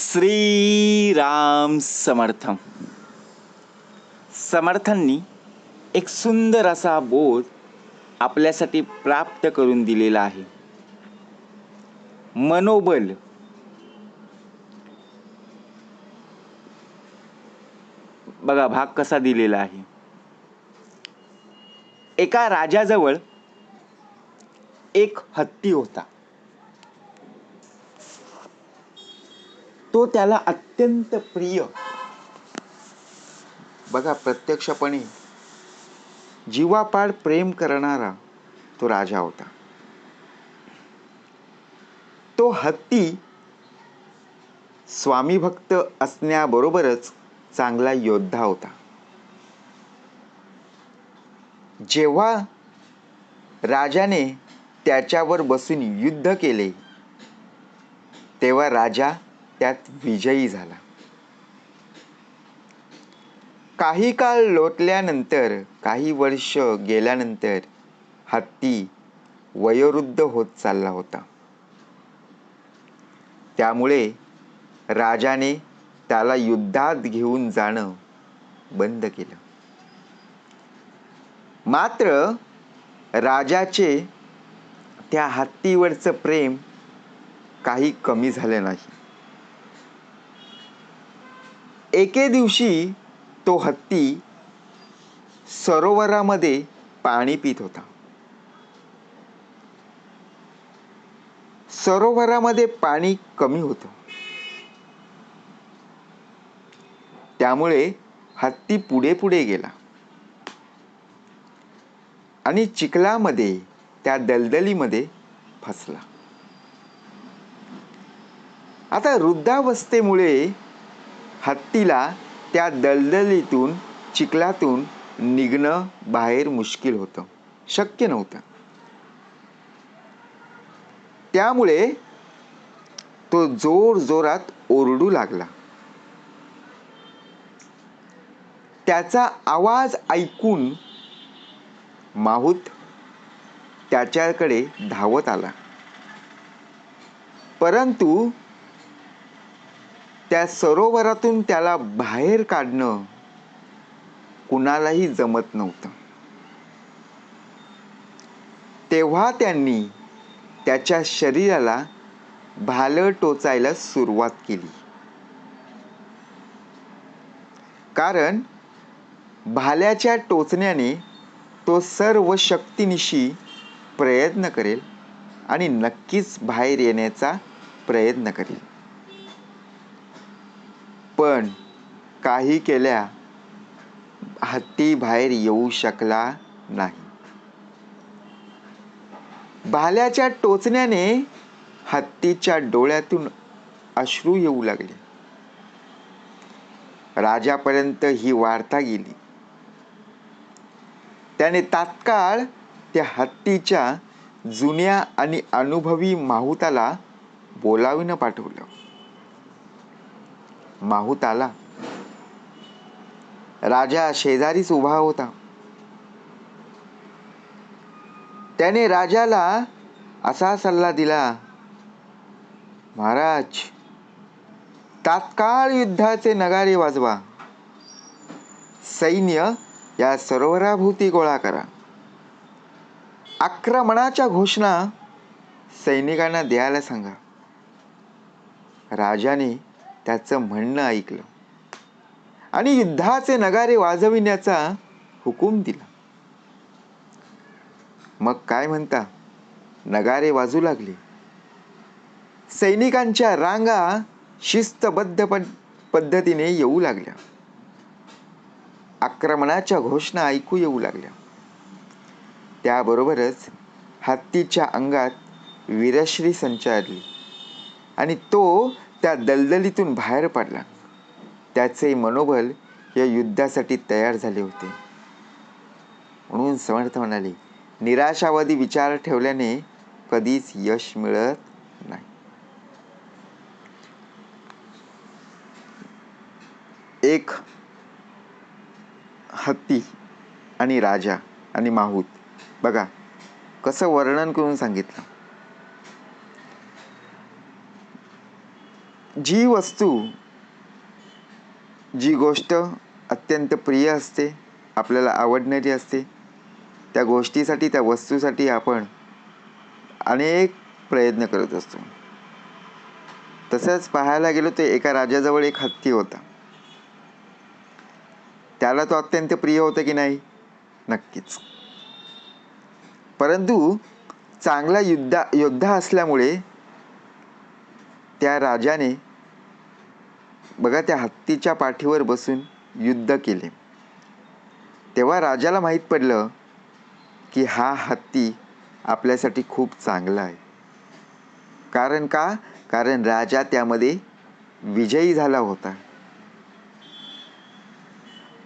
श्रीराम समर्थम. समर्थांनी एक सुंदर असा बोध आपल्यासाठी प्राप्त करून दिलेला आहे. मनोबल. बघा भाग कसा दिलेला आहे. एका राजाजवळ एक हत्ती होता. तो त्याला अत्यंत प्रिय. बघा प्रत्यक्षपणे जीवापाड प्रेम करणारा तो राजा होता. तो हत्ती स्वामी भक्त असण्याबरोबरच चांगला योद्धा होता. जेव्हा राजाने त्याच्यावर बसून युद्ध केले तेव्हा राजा त्यात विजयी झाला. काही काळ लोटल्यानंतर काही वर्ष गेल्यानंतर हत्ती वयोवृद्ध होत चालला होता. त्यामुळे राजाने त्याला युद्धात घेऊन जाणं बंद केलं. मात्र राजाचे त्या हत्तीवरचं प्रेम काही कमी झालं नाही. एके दिवशी तो हत्ती सरोवरामध्ये पाणी पित होता. सरोवरामध्ये पाणी कमी होतं. त्यामुळे हत्ती पुढे पुढे गेला. आणि चिखलामध्ये त्या दलदलीमध्ये फसला. आता वृद्धावस्थेमुळे हत्तीला त्या दलदलीतून चिखलातून निघणं बाहेर मुश्किल होतं. शक्य नव्हतं. त्यामुळे तो जोर जोरात ओरडू लागला. त्याचा आवाज ऐकून माहूत त्याच्याकडे धावत आला. परंतु त्या सरोवरातून त्याला बाहेर काढणं कुणालाही जमत नव्हतं. तेव्हा त्यांनी त्याच्या शरीराला भालं टोचायला सुरुवात केली. कारण भाल्याच्या टोचण्याने तो सर्व शक्तीनिशी प्रयत्न करेल आणि नक्कीच बाहेर येण्याचा प्रयत्न करेल. पण काही केल्या हत्ती बाहेर येऊ शकला नाही. भाल्याच्या टोचण्याने हत्तीच्या डोळ्यातून अश्रू येऊ लागले. राजापर्यंत ही वार्ता गेली. त्याने तात्काळ त्या हत्तीच्या जुन्या आणि अनुभवी माहुताला बोलावीनं पाठवलं. माहूत आला राजा शेजारीच उभा होता. त्याने राजाला असा सल्ला दिला महाराज तात्काळ युद्धाचे नगारे वाजवा. सैन्य या सरोवराभोवती गोळा करा. आक्रमणाच्या घोषणा सैनिकांना द्यायला सांगा. राजाने त्याचं म्हणणं ऐकलं. आणि युद्धाचे नगारे वाजविण्याचा हुकूम दिला. मग काय म्हणता? नगारे वाजू लागले. सैनिकांच्या रांगा शिस्तबद्ध पद्धतीने येऊ लागल्या. आक्रमणाच्या घोषणा ऐकू येऊ लागल्या. त्याबरोबरच हत्तीच्या अंगात वीरश्री संचारली. आणि तो त्या दलदलीतून बाहेर पडला. त्याचे मनोबल या युद्धासाठी तयार झाले होते. म्हणून समर्थ म्हणाले निराशावादी विचार ठेवल्याने कधीच यश मिळत नाही. एक हत्ती आणि राजा आणि माहूत. बघा कसं वर्णन करून सांगितलं. जी वस्तू जी गोष्ट अत्यंत प्रिय असते आपल्याला आवडणारी असते त्या गोष्टीसाठी त्या वस्तूसाठी आपण अनेक प्रयत्न करत असतो. तसंच पाहायला गेलो तर एका राजाजवळ एक हत्ती होता. त्याला तो अत्यंत प्रिय होता की नाही? नक्कीच. परंतु चांगला युद्धा योद्धा असल्यामुळे त्या राजाने बघा त्या हत्तीच्या पाठीवर बसून युद्ध केले. तेव्हा राजाला माहीत पडलं की हा हत्ती आपल्यासाठी खूप चांगला आहे. कारण का? कारण राजा त्यामध्ये विजयी झाला होता.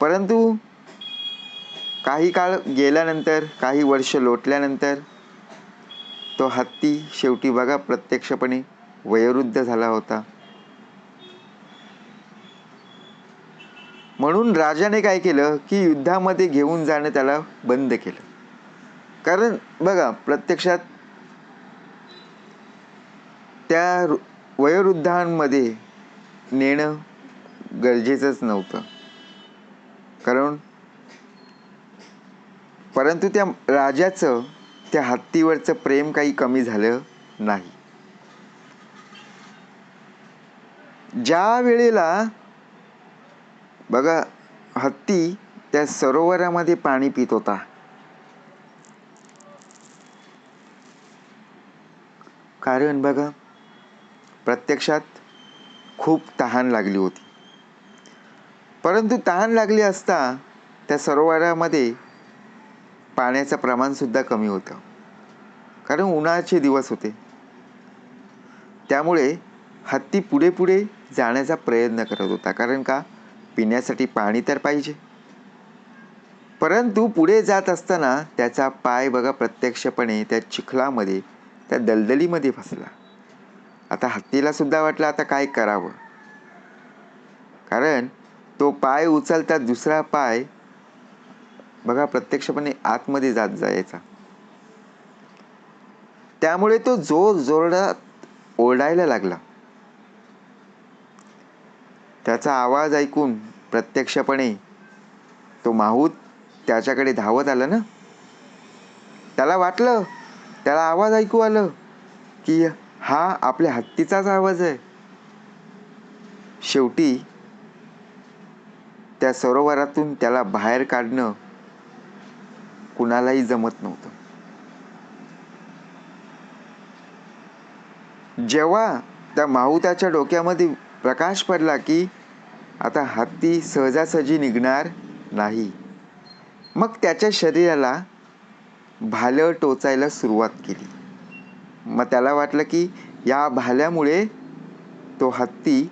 परंतु काही काळ गेल्यानंतर काही वर्ष लोटल्यानंतर तो हत्ती शेवटी बघा प्रत्यक्षपणे वयोवृद्ध झाला होता. म्हणून राजाने काय केलं की युद्धामध्ये घेऊन जाणं त्याला बंद केलं. कारण बघा प्रत्यक्षात त्या वयोवृद्धांमध्ये नेणं गरजेचंच नव्हतं. कारण परंतु त्या राजाचं त्या हत्तीवरचं प्रेम काही कमी झालं नाही. ज्या वेळेला बघा हत्ती त्या सरोवरामध्ये पाणी पित होता. कारण बघा प्रत्यक्षात खूप तहान लागली होती. परंतु तहान लागली असता त्या सरोवरामध्ये पाण्याचं प्रमाणसुद्धा कमी होतं. कारण उन्हाळ्याचे दिवस होते. त्यामुळे हत्ती पुढे पुढे जाण्याचा प्रयत्न करत होता. कारण का? पिण्यासाठी पाणी तर पाहिजे. परंतु पुढे जात असताना त्याचा पाय बघा प्रत्यक्षपणे त्या चिखलामध्ये त्या दलदलीमध्ये फसला. आता हत्तीला सुद्धा वाटलं आता काय करावं? कारण तो पाय उचलता दुसरा पाय बघा प्रत्यक्षपणे आतमध्ये जात जायचा. त्यामुळे तो जोर जोरडात ओरडायला लागला. त्याचा आवाज ऐकून प्रत्यक्षपणे तो माहूत त्याच्याकडे धावत आलं ना? त्याला वाटलं त्याला आवाज ऐकू आलं की हा आपल्या हत्तीचाच आवाज आहे. शेवटी त्या सरोवरातून त्याला बाहेर काढणं कुणालाही जमत नव्हतं. जेव्हा त्या माहुताच्या डोक्यामध्ये प्रकाश पडला की आता हत्ती सहजासहजी निघणार नाही. मग त्याच्या शरीराला भालं टोचायला सुरुवात केली. मग त्याला वाटलं की या भाल्यामुळे तो हत्ती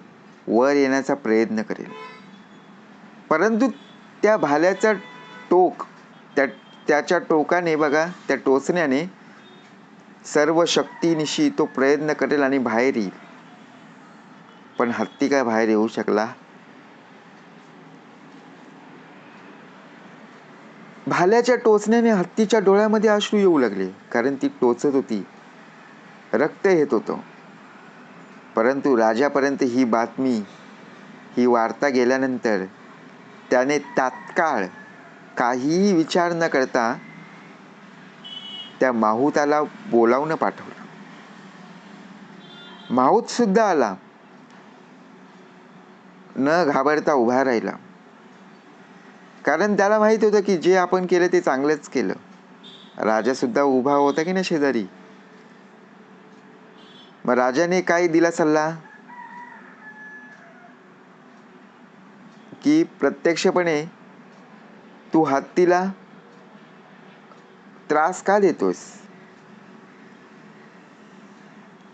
वर येण्याचा प्रयत्न करेल. परंतु त्या भाल्याचा टोक त्या त्याच्या टोकाने बघा त्या टोचण्याने सर्व शक्तीनिशी तो प्रयत्न करेल आणि बाहेर येईल. पण हत्ती काय बाहेर येऊ शकला? भाल्याच्या टोचण्याने हत्तीच्या डोळ्यामध्ये अश्रू येऊ लागले कारण ती टोचत होती. रक्त येत होतं. परंतु राजापर्यंत ही बातमी ही वार्ता गेल्यानंतर त्याने तात्काळ काहीही विचार न करता त्या माहुताला बोलावणं पाठवलं. माहूत सुद्धा आला. न घाबरता उभा राहिला. कारण त्याला माहीत होतं की जे आपण केलं ते चांगलंच केलं. राजा सुद्धा उभा होता की ना शेजारी? मग राजाने काय दिला सल्ला? की प्रत्यक्षपणे तू हत्तीला त्रास का देतोस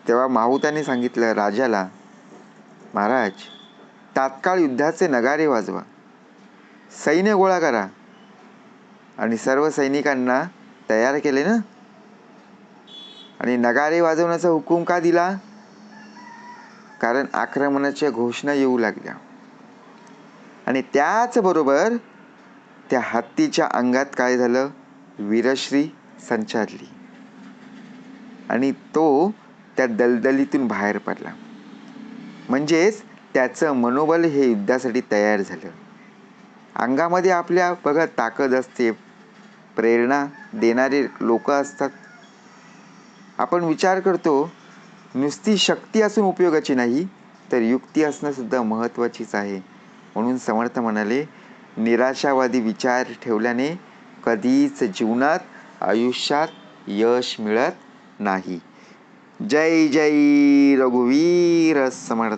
तेव्हा माहुताने सांगितलं राजाला महाराज तात्काळ युद्धाचे नगारे वाजवा. सैन्य गोळा करा. आणि सर्व सैनिकांना तयार केले ना? आणि नगारे वाजवण्याचा हुकूम का दिला? कारण आक्रमणाच्या घोषणा येऊ लागल्या. आणि त्याचबरोबर त्या हत्तीच्या अंगात काय झालं? वीरश्री संचारली. आणि तो त्या दलदलीतून बाहेर पडला. म्हणजेच त्याचं मनोबल हे युद्धासाठी तयार झालं. अंगामध्ये आपल्या बघा ताकद असते. प्रेरणा देणारे लोक असतात. आपण विचार करतो नुसती शक्ती असून उपयोगाची नाही तर युक्ती असणंसुद्धा महत्त्वाचीच आहे. म्हणून समर्थ म्हणाले निराशावादी विचार ठेवल्याने कधीच जीवनात आयुष्यात यश मिळत नाही. जय जय रघुवीर समर्थ.